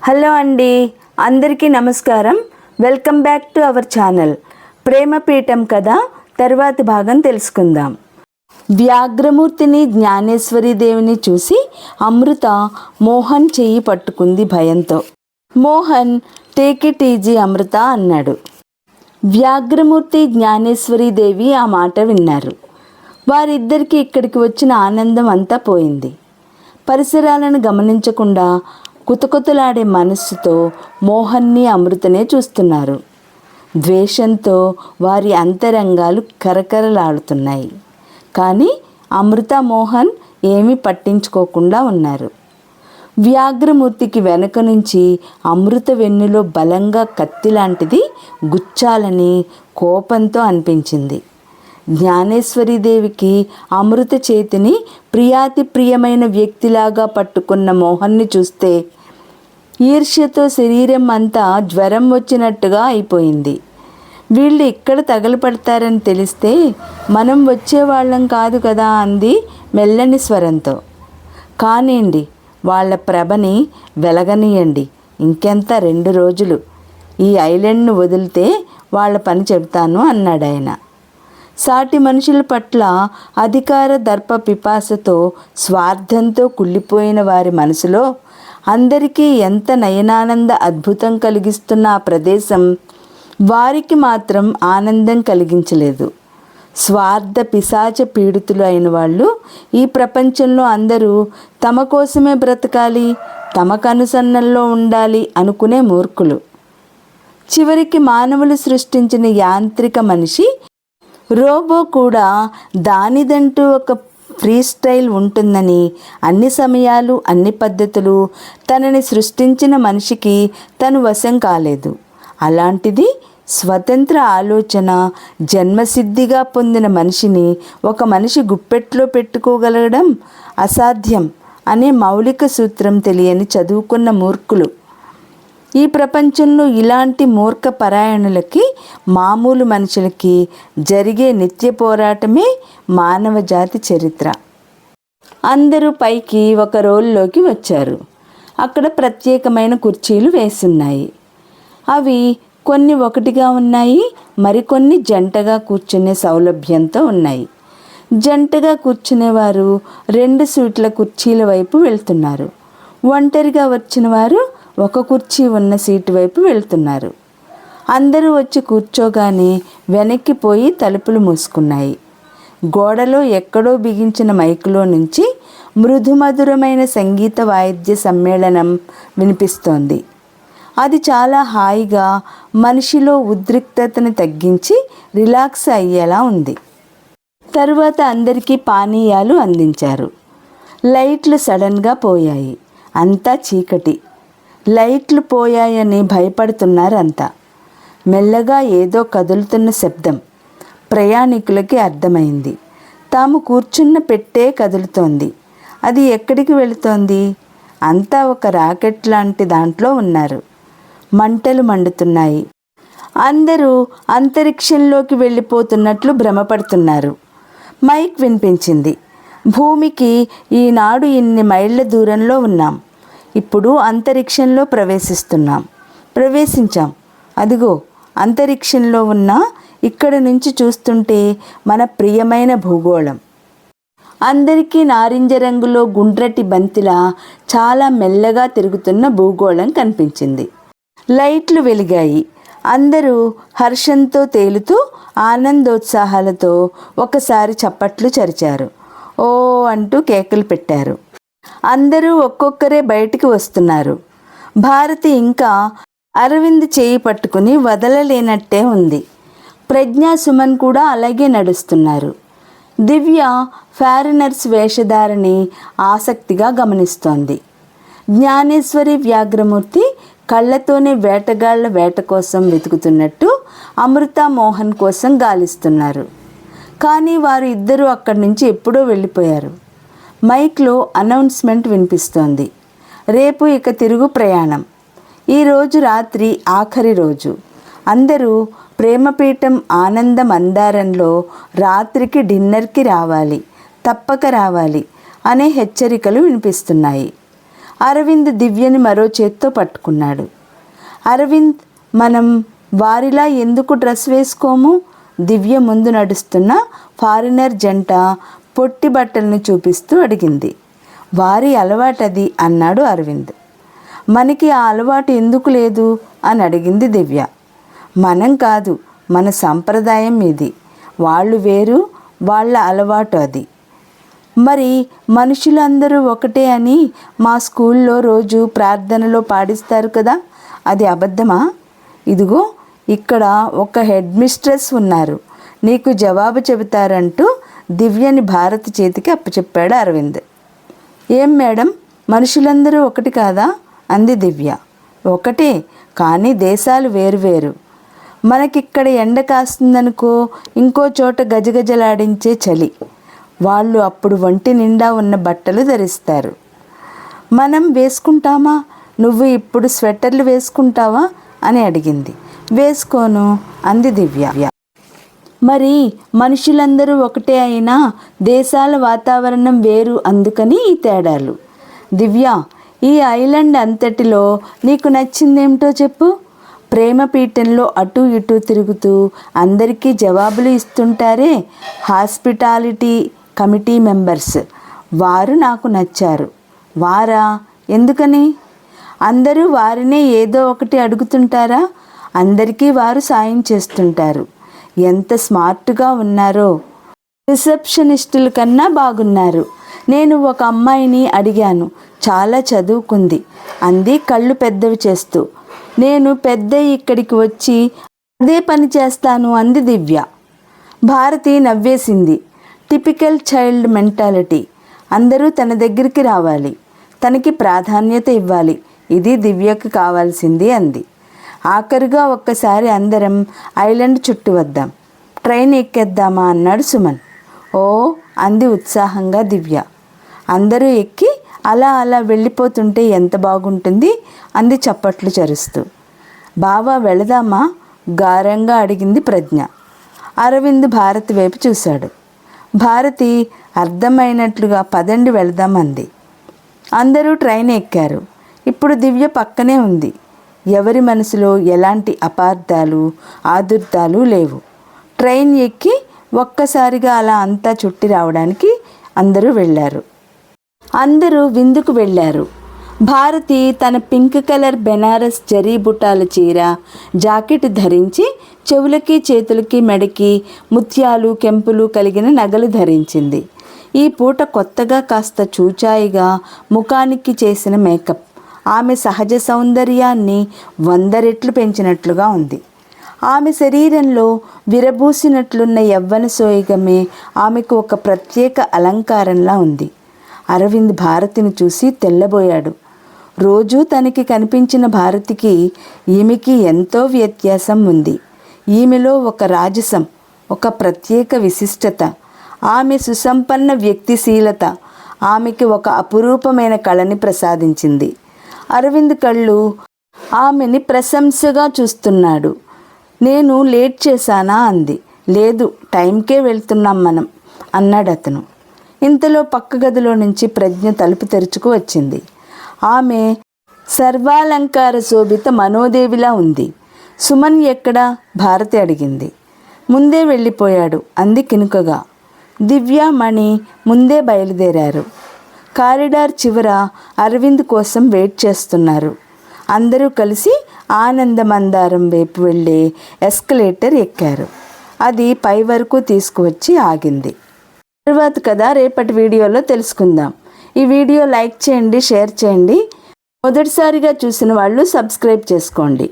Hello అండి అందరికీ నమస్కారం. Welcome back to our channel. ప్రేమపీఠం కథ తర్వాతి భాగం తెలుసుకుందాం. వ్యాఘ్రమూర్తిని జ్ఞానేశ్వరి దేవిని చూసి అమృత మోహన్ చెయ్యి పట్టుకుంది భయంతో. Mohan take it easy Amrita అన్నాడు. వ్యాఘ్రమూర్తి జ్ఞానేశ్వరి దేవి ఆ మాట విన్నారు. వారిద్దరికీ ఇక్కడికి వచ్చిన ఆనందం అంతా పోయింది. పరిసరాలను గమనించకుండా కుతుకుతులాడే మనస్సుతో మోహన్ని అమృతనే చూస్తున్నారు. ద్వేషంతో వారి అంతరంగాలు కరకరలాడుతున్నాయి. కానీ అమృత మోహన్ ఏమీ పట్టించుకోకుండా ఉన్నారు. వ్యాఘ్రమూర్తికి వెనక నుంచి అమృత వెన్నులో బలంగా కత్తి లాంటిది గుచ్చాలని కోపంతో అనిపించింది. జ్ఞానేశ్వరీదేవికి అమృత చేతిని ప్రియాతి ప్రియమైన వ్యక్తిలాగా పట్టుకున్న మోహన్ని చూస్తే ఈర్ష్యతో శరీరం అంతా జ్వరం వచ్చినట్టుగా అయిపోయింది. వీళ్ళు ఇక్కడ తగలపడతారని తెలిస్తే మనం వచ్చేవాళ్ళం కాదు కదా అంది మెల్లని స్వరంతో. కానివ్వండి వాళ్ళ ప్రభని వెలగనీయండి ఇంకెంత రెండు రోజులు. ఈ ఐలాండ్ను వదిలితే వాళ్ళ పని చెబుతాను అన్నాడు ఆయన. సాటి మనుషుల పట్ల అధికార దర్ప పిపాసతో స్వార్థంతో కుళ్ళిపోయిన వారి మనసులో అందరికీ ఎంత నయనానంద అద్భుతం కలిగిస్తున్న ఆ ప్రదేశం వారికి మాత్రం ఆనందం కలిగించలేదు. స్వార్థ పిశాచ పీడితులు అయిన వాళ్ళు ఈ ప్రపంచంలో అందరూ తమ కోసమే బ్రతకాలి తమ కనుసన్నల్లో ఉండాలి అనుకునే మూర్ఖులు. చివరికి మానవులు సృష్టించిన యాంత్రిక మనిషి రోబో కూడా దానిదంటూ ఒక ఫ్రీ స్టైల్ ఉంటుందని అన్ని సమయాలు అన్ని పద్ధతులు తనని సృష్టించిన మనిషికి తను వశం కాలేదు. అలాంటిది స్వతంత్ర ఆలోచన జన్మసిద్ధిగా పొందిన మనిషిని ఒక మనిషి గుప్పెట్లో పెట్టుకోగలగడం అసాధ్యం అనే మౌలిక సూత్రం తెలియని చదువుకున్న మూర్ఖులు. ఈ ప్రపంచంలో ఇలాంటి మూర్ఖ పరాయణులకి మామూలు మనుషులకి జరిగే నిత్య పోరాటమే మానవ జాతి చరిత్ర. అందరూ పైకి ఒక రోల్లోకి వచ్చారు. అక్కడ ప్రత్యేకమైన కుర్చీలు వేసున్నాయి. అవి కొన్ని ఒకటిగా ఉన్నాయి మరికొన్ని జంటగా కూర్చునే సౌలభ్యంతో ఉన్నాయి. జంటగా కూర్చునేవారు రెండు సీట్ల కుర్చీల వైపు వెళ్తున్నారు. ఒంటరిగా వచ్చిన వారు ఒక కుర్చీ ఉన్న సీటు వైపు వెళ్తున్నారు. అందరూ వచ్చి కూర్చోగానే వెనక్కి పోయి తలుపులు మూసుకున్నాయి. గోడలో ఎక్కడో బిగించిన మైకులో నుంచి మృదుమధురమైన సంగీత వాయిద్య సమ్మేళనం వినిపిస్తోంది. అది చాలా హాయిగా మనిషిలో ఉద్రిక్తతను తగ్గించి రిలాక్స్ అయ్యేలా ఉంది. తరువాత అందరికీ పానీయాలు అందించారు. లైట్లు సడన్గా పోయాయి. అంతా చీకటి. లైట్లు పోయాయని భయపడుతున్నారు అంతా మెల్లగా ఏదో కదులుతున్న శబ్దం ప్రయాణికులకి అర్థమైంది. తాము కూర్చున్న పెట్టే కదులుతోంది. అది ఎక్కడికి వెళుతోంది? అంతా ఒక రాకెట్ లాంటి దాంట్లో ఉన్నారు. మంటలు మండుతున్నాయి. అందరూ అంతరిక్షంలోకి వెళ్ళిపోతున్నట్లు భ్రమపడుతున్నారు. మైక్ వినిపించింది. భూమికి ఈనాడు ఇన్ని మైళ్ళ దూరంలో ఉన్నాం. ఇప్పుడు అంతరిక్షంలో ప్రవేశిస్తున్నాం. ప్రవేశించాం. అదిగో అంతరిక్షంలో ఉన్న ఇక్కడ నుంచి చూస్తుంటే మన ప్రియమైన భూగోళం. అందరికీ నారింజ రంగులో గుండ్రటి బంతిలా చాలా మెల్లగా తిరుగుతున్న భూగోళం కనిపించింది. లైట్లు వెలిగాయి. అందరూ హర్షంతో తేలుతూ ఆనందోత్సాహాలతో ఒకసారి చప్పట్లు చరిచారు. ఓ అంటూ కేకలు పెట్టారు. అందరూ ఒక్కొక్కరే బయటికి వస్తున్నారు. భారతి ఇంకా అరవింద్ చేయి పట్టుకుని వదలలేనట్టే ఉంది. ప్రజ్ఞా సుమన్ కూడా అలాగే నడుస్తున్నారు. దివ్య ఫారినర్స్ వేషధారిని ఆసక్తిగా గమనిస్తోంది. జ్ఞానేశ్వరి వ్యాఘ్రమూర్తి కళ్ళతోనే వేటగాళ్ళ వేట కోసం వెతుకుతున్నట్టు అమృత మోహన్ కోసం గాలిస్తున్నారు. కానీ వారు ఇద్దరూ అక్కడి నుంచి ఎప్పుడో వెళ్ళిపోయారు. మైక్లో అనౌన్స్మెంట్ వినిపిస్తోంది. రేపు ఇక తిరుగు ప్రయాణం. ఈరోజు రాత్రి ఆఖరి రోజు. అందరూ ప్రేమపీఠం ఆనంద మందారంలో రాత్రికి డిన్నర్కి రావాలి తప్పక రావాలి అనే హెచ్చరికలు వినిపిస్తున్నాయి. అరవింద్ దివ్యని మరో చేత్తో పట్టుకున్నాడు. అరవింద్ మనం వారిలా ఎందుకు డ్రెస్ వేసుకోము? దివ్య ముందు నడుస్తున్న ఫారినర్ జంట పొట్టి బట్టలను చూపిస్తూ అడిగింది. వారి అలవాటది అన్నాడు అరవింద్. మనకి ఆ అలవాటు ఎందుకు లేదు? అని అడిగింది దివ్య. మనం కాదు మన సంప్రదాయం ఇది. వాళ్ళు వేరు వాళ్ళ అలవాటు అది. మరి మనుషులందరూ ఒకటే అని మా స్కూల్లో రోజు ప్రార్థనలో పాడిస్తారు కదా అది అబద్ధమా? ఇదిగో ఇక్కడ ఒక హెడ్ మిస్ట్రెస్ ఉన్నారు. నీకు జవాబు చెబుతారంటూ దివ్యని భారతి చేతికి అప్పచెప్పాడు అరవింద్. ఏం మేడం? మనుషులందరూ ఒకటి కాదా? అంది దివ్య. ఒకటే కానీ దేశాలు వేరువేరు మనకిక్కడ ఎండ కాస్తుందనుకో ఇంకో చోట గజగజలాడించే చలి. వాళ్ళు అప్పుడు ఒంటి నిండా ఉన్న బట్టలు ధరిస్తారు. మనం వేసుకుంటామా? నువ్వు ఇప్పుడు స్వెటర్లు వేసుకుంటావా? అని అడిగింది. వేసుకోను అంది దివ్య. మరి మనుషులందరూ ఒకటే అయినా దేశాల వాతావరణం వేరు అందుకని ఈ తేడాలు. దివ్య ఈ ఐలాండ్ అంతటిలో నీకు నచ్చిందేమిటో చెప్పు. ప్రేమ పీఠంలో అటు ఇటు తిరుగుతూ అందరికీ జవాబులు ఇస్తుంటారే హాస్పిటాలిటీ కమిటీ మెంబర్స్. వారు నాకు నచ్చారు. వారా? ఎందుకని? అందరూ వారినే ఏదో ఒకటి అడుగుతుంటారా? అందరికీ వారు సాయం చేస్తుంటారు. ఎంత స్మార్ట్గా ఉన్నారో. రిసెప్షనిస్టుల కన్నా బాగున్నారు. నేను ఒక అమ్మాయిని అడిగాను. చాలా చదువుకుంది. అంది కళ్ళు పెద్దవి చేస్తూ. నేను పెద్ద ఇక్కడికి వచ్చి అదే పని చేస్తాను అంది Divya. Bharati నవ్వేసింది. Typical child mentality. అందరూ తన దగ్గరికి రావాలి. తనకి ప్రాధాన్యత ఇవ్వాలి. ఇది దివ్యకు కావాల్సింది అంది. ఆఖరుగా ఒక్కసారి అందరం ఐలాండ్ చుట్టూ వద్దాం. ట్రైన్ ఎక్కేద్దామా? అన్నాడు సుమన్. ఓ అంది ఉత్సాహంగా దివ్య. అందరూ ఎక్కి అలా అలా వెళ్ళిపోతుంటే ఎంత బాగుంటుంది అంది చప్పట్లు చరుస్తూ. బావా వెళదామా? గారంగా అడిగింది ప్రజ్ఞ. అరవింద్ భారతి వైపు చూశాడు. భారతి అర్థమైనట్లుగా పదండి వెళదామంది అందరూ ట్రైన్ ఎక్కారు. ఇప్పుడు దివ్య పక్కనే ఉంది. ఎవరి మనసులో ఎలాంటి అపార్థాలు ఆదుర్దాలు లేవు. ట్రైన్ ఎక్కి ఒక్కసారిగా అలా అంతా చుట్టి రావడానికి అందరూ వెళ్ళారు. అందరూ విందుకు వెళ్ళారు. భారతి తన పింక్ కలర్ బెనారస్ జరీ బుటాల చీర జాకెట్ ధరించి చెవులకి చేతులకి మెడకి ముత్యాలు కెంపులు కలిగిన నగలు ధరించింది. ఈ పూట కొత్తగా కాస్త చూచాయిగా ముఖానికి చేసిన మేకప్. ఆమె సహజ సౌందర్యాన్ని వంద రెట్లు పెంచినట్లుగా ఉంది. ఆమె శరీరంలో విరబూసినట్లున్న యవ్వన సోయగమే ఆమెకు ఒక ప్రత్యేక అలంకారంలా ఉంది. అరవింద్ భారతిని చూసి తెల్లబోయాడు. రోజూ తనకి కనిపించిన భారతికి ఈమెకి ఎంతో వ్యత్యాసం ఉంది. ఈమెలో ఒక రాజసం ఒక ప్రత్యేక విశిష్టత ఆమె సుసంపన్న వ్యక్తిశీలత ఆమెకి ఒక అపురూపమైన కళని ప్రసాదించింది. అరవింద్ కళ్ళు ఆమెని ప్రశంసగా చూస్తున్నాడు. నేను లేట్ చేశానా? అంది. లేదు టైంకే వెళ్తున్నాం మనం అన్నాడు అతను ఇంతలో పక్క గదిలో నుంచి ప్రజ్ఞ తలుపు తెరుచుకు వచ్చింది. ఆమె సర్వాలంకార శోభిత మనోదేవిలా ఉంది. సుమన్ ఎక్కడా? భారతి అడిగింది. ముందే వెళ్ళిపోయాడు అంది కినుకగా. దివ్య మణి ముందే బయలుదేరారు. కారిడార్ చివర అరవింద్ కోసం వెయిట్ చేస్తున్నారు. అందరూ కలిసి ఆనందమందారం వైపు వెళ్ళే ఎస్కలేటర్ ఎక్కారు. అది పై వరకు తీసుకువచ్చి ఆగింది. తర్వాత కదా రేపటి వీడియోలో తెలుసుకుందాం. ఈ వీడియో లైక్ చేయండి షేర్ చేయండి. మొదటిసారిగా చూసిన వాళ్ళు సబ్స్క్రైబ్ చేసుకోండి.